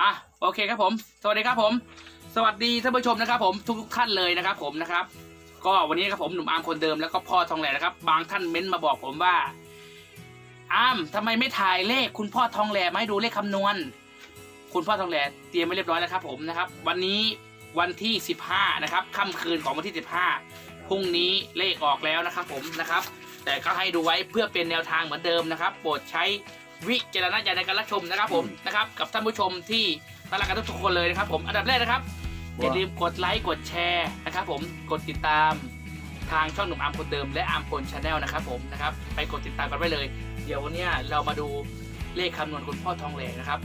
อะโอเคครับผม สวัสดีครับผม สวัสดีท่านผู้ชมนะครับผมทุกทุกๆท่านเลยนะครับผมนะครับ ก็วันนี้ครับผมหนุ่มอาร์มคนเดิมแล้วก็พ่อทองแหล่นะครับ บางท่านเม้นต์มาบอกผมว่าอาร์มทำไมไม่ถ่ายเลขคุณพ่อทองแหล่มาให้ดูเลขคำนวณ คุณพ่อทองแหล่เตรียมไว้เรียบร้อยแล้วครับผมนะครับ วันนี้วันที่ 15 นะครับค่ำคืนของวันที่ 15พรุ่งนี้เลขออกแล้วนะครับผมนะครับ แต่ก็ให้ดูไว้เพื่อเป็นแนวทางเหมือนเดิมนะครับ โปรดใช้ วิจารณญาณในการรับชมนะครับผมนะครับกับท่านผู้ชมที่น่ารักกันทุกๆคนเลยนะครับผมอันดับแรกนะครับอย่าลืมกดไลค์กดแชร์นะครับผมกดติดตามทางช่องหนุ่มอาร์มคนเดิมและอาร์มพลชาแนลนะครับผมนะครับไปกดติดตามกันไว้เลย เดี๋ยววันเนี้ยเรามาดูเลขคำนวณคุณพ่อทองแหลกนะครับ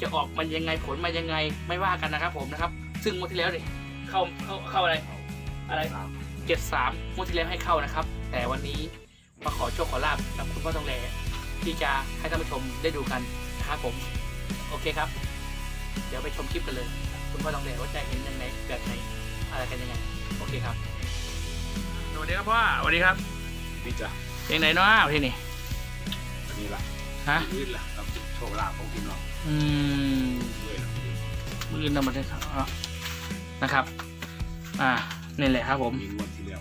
จะออกมันยังไงผลมายังไงไม่ว่ากันนะครับผมนะครับ ซึ่งงวดที่แล้วเนี่ยเข้าเข้าเข้าอะไรอะไรเจ็ดสามงวดที่แล้วให้เข้านะครับ แต่วันนี้มาขอโชคขอลาบกับคุณพ่อทองแหลก ที่จะให้ท่านผู้ชมได้ดูกันนะครับผมโอเคครับ เดี๋ยวไปชมคลิปกันเลย คุณพ่อทองแหลกว่าจะเห็นยังไงแบบไหนอะไรกันยังไงโอเคครับสวัสดีครับพ่อสวัสดีครับนี่จ้ะเพลงไหนเนาะที่นี่อันนี้ละฮะยืดละเราจะโชว์ลาภของพี่น้องอืมด้วยละมืออนำมาได้ครับอะนะครับ อ่านี่แหละครับผมมีงวดที่แล้ว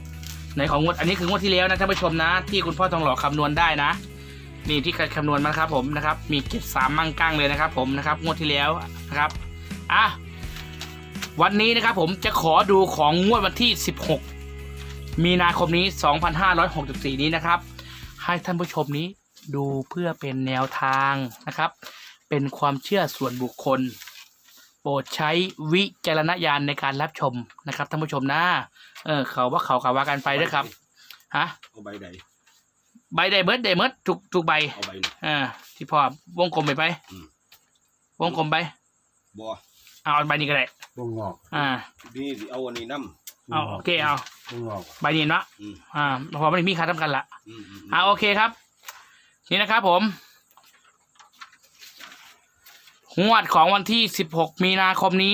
ในของงวดอันนี้คืองวดที่แล้วนะท่านผู้ชมนะ ที่คุณพ่อทองหล่อคำนวณได้นะ นี่ที่คำนวณมานะครับผมนะครับ มีเกตสามมั่งกั้งเลยนะครับ ผมนะครับงวดที่แล้วนะครับอะวันนี้นะครับผมจะขอดูของงวดวันที่ 16 มีนาคมนี้ 2564 นี้นะครับ ให้ท่านผู้ชมนี้ดูเพื่อเป็นแนวทางนะครับ เป็นความเชื่อส่วนบุคคล โปรดใช้วิจารณญาณในการรับชมนะครับท่านผู้ชมนะเออเขาว่าเขาเขาว่ากันไปด้วยครับฮะเอาใบใด ใบใดเบิร์ดเดเมิร์ดทุกทุกใบเอาใบนี่อ่าที่พ่อวงกลมไปไปอืม วงกลมไปบัวเอาใบนี้ก็ได้วงงอกอ่านี่สิเอาอันนี้น้เอาโอเคเอาวงงอกใบนี้เนาะำอืม อ่าเพอไม่มีค่าทำกันละ อืมอืมอ่าโอเคครับ นี่นะครับผมงวดของวันที่ 16 มีนาคมนี้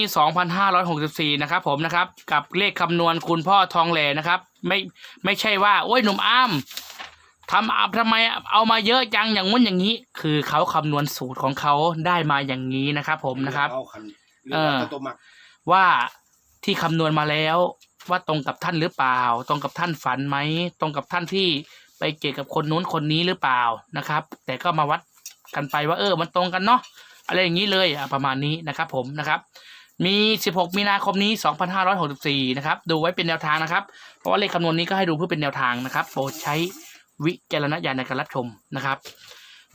2564 นะครับผมนะครับ กับเลขคำนวณคุณพ่อทองแหล่นะครับ ไม่ไม่ใช่ว่า โอ้ยหนุ่มอ้าม ทำอับทำไมเอามาเยอะจังอย่างงู้นอย่างนี้ คือเขาคำนวณสูตรของเขาได้มาอย่างนี้นะครับ ผมนะครับ เอาคันเออตัวมักว่าที่คำนวณมาแล้ว ว่าตรงกับท่านหรือเปล่า ตรงกับท่านฝันไหมตรงกับท่านที่ไปเกี่ยวกับคนนู้นคนนี้หรือเปล่านะครับ แต่ก็มาวัดกันไปว่าเออ มันตรงกันเนาะอะไรอย่างนี้เลยอะประมาณนี้นะครับ ผมนะครับ มี 16 มีนาคมนี้ 2564 นะครับ ดูไว้เป็นแนวทางนะครับ เพราะว่าเลขคำนวณนี้ก็ให้ดูเพื่อเป็นแนวทางนะครับ โปรดใช้ วิจารณญาณในการรับชมนะครับ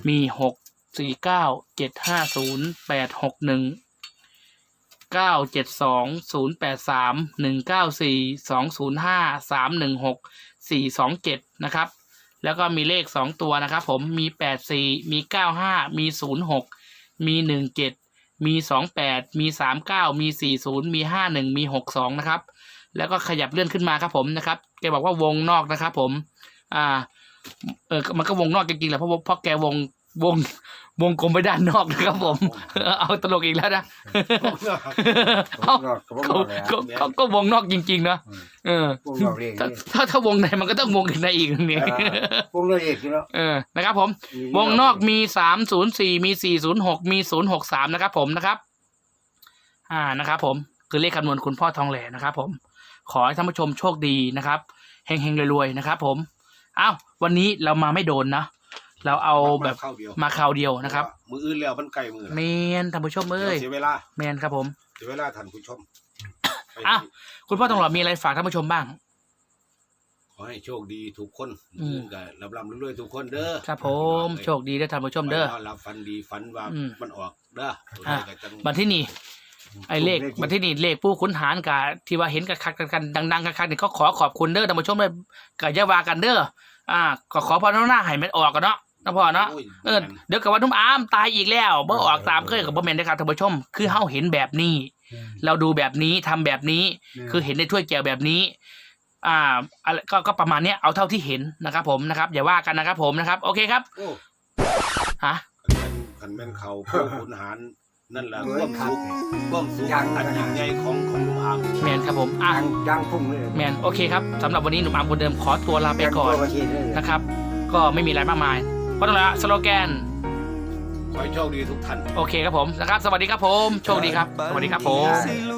มี6 4 9 7 5 0 8 6 1เก้าเจ็ดสองศูนย์แปดสามหนึ่งเก้าสี่สองศูนย์ห้าสามหนึ่งหกสี่สองเจ็ดนะครับ แล้วก็มีเลขสองตัวนะครับ ผมมีแปดสี่มีเก้าห้ามีศูนย์หกมีหนึ่งเจ็ดมีสองแปดมีสามเก้ามีสี่ศูนย์มีห้าหนึ่งมีหกสองนะครับ แล้วก็ขยับเลื่อนขึ้นมาครับผมนะครับแกบอกว่าวงนอกนะครับ ผม อ่า เออมันก็วงนอกจริงๆแหละเพราะว่าเพราะแกวงวงวงกลมไปด้านนอกนะครับผม เอาตลกอีกแล้วนะวงงอกกับวงงเขาอกเลยเขาเขาก็วงนอกจริงๆเนาะเออวงงอกเรียงถ้าถ้าถ้าวงในมันก็ต้องวงในอีกเนี่ยวงนอกเรียงอยู่แล้วเออนะครับ ผม วงนอกมีสามศูนย์สี่มีสี่ศูนย์หกมีศูนย์หกสามนะครับ ผมนะครับ อ่านะครับ ผมคือเลขคำนวณคุณพ่อทองแหล่นะครับ ผม ขอให้ท่านผู้ชมโชคดีนะครับเฮงๆรวยๆนะครับ ผม อ้าววันนี้เรามาไม่โดนนะ เราเอาแบบเข้าเดียวมาคราวเดียวนะครับ มืออื่นแล้วมันไกลมือเมนท่านผู้ชมเอ้ยเสียเวลาเมนครับผมเสียเวลาท่านผู้ชมไปอ้าวคุณพ่อทองหล่อมีอะไรฝากท่านผู้ชมบ้าง ขอให้โชคดีทุกคนอืมมืออื่นก็รับรำรวยๆทุกคนเด้อครับผมโชคดีด้วยท่านผู้ชมเด้อฝันว่ารับฝันดีฝันว่าอืมมันออกเด้อตัวอะใดก็จังบันที่นี่ ไอ้เลขบันที่นี่เลขผู้ขุนหารกับที่ว่าเห็นกันคักๆกันดังๆคักๆนี่ก็ขอขอบคุณเด้อท่านผู้ชมเลยกับยาวากันเด้ออ่าก็ขอพรหน้าให้มันออกกันเนาะนะพ่อเนาะโยเออเดี๋ยวกับว่านุ่มอามตายอีกแล้วเบ่ออกตามเคยกับบ่แม่นนะครับท่านผู้ชม คือเฮาเห็นแบบนี้ เราดูแบบนี้ทำแบบนี้ คือเห็นในถ้วยแก้วแบบนี้ อ่าอะไรก็ก็ประมาณเนี้ยเอาเท่าที่เห็นนะครับ ผมนะครับอย่าว่ากันนะครับ ผมนะครับ โอเคครับโอ้ฮะขันแม่นเขาผู้ขุนหาร นั่นแหละความสุขความสุขอันยิ่งใหญ่ของของลุงอามแมนครับผมอะยางยางพุ่งเลยแมนโอเคครับสำหรับวันนี้หนุ่มอามคนเดิมขอตัวลาไปก่อนยางตัวประเทศเลยนะครับ ก็ไม่มีอะไรมากมายเพราะต้องแล้วสโลแกนคขอให้โชคดีทุกท่านโอเคครับผมนะครับ สวัสดีครับผม โชคดีครับ สวัสดีครับผมสิลู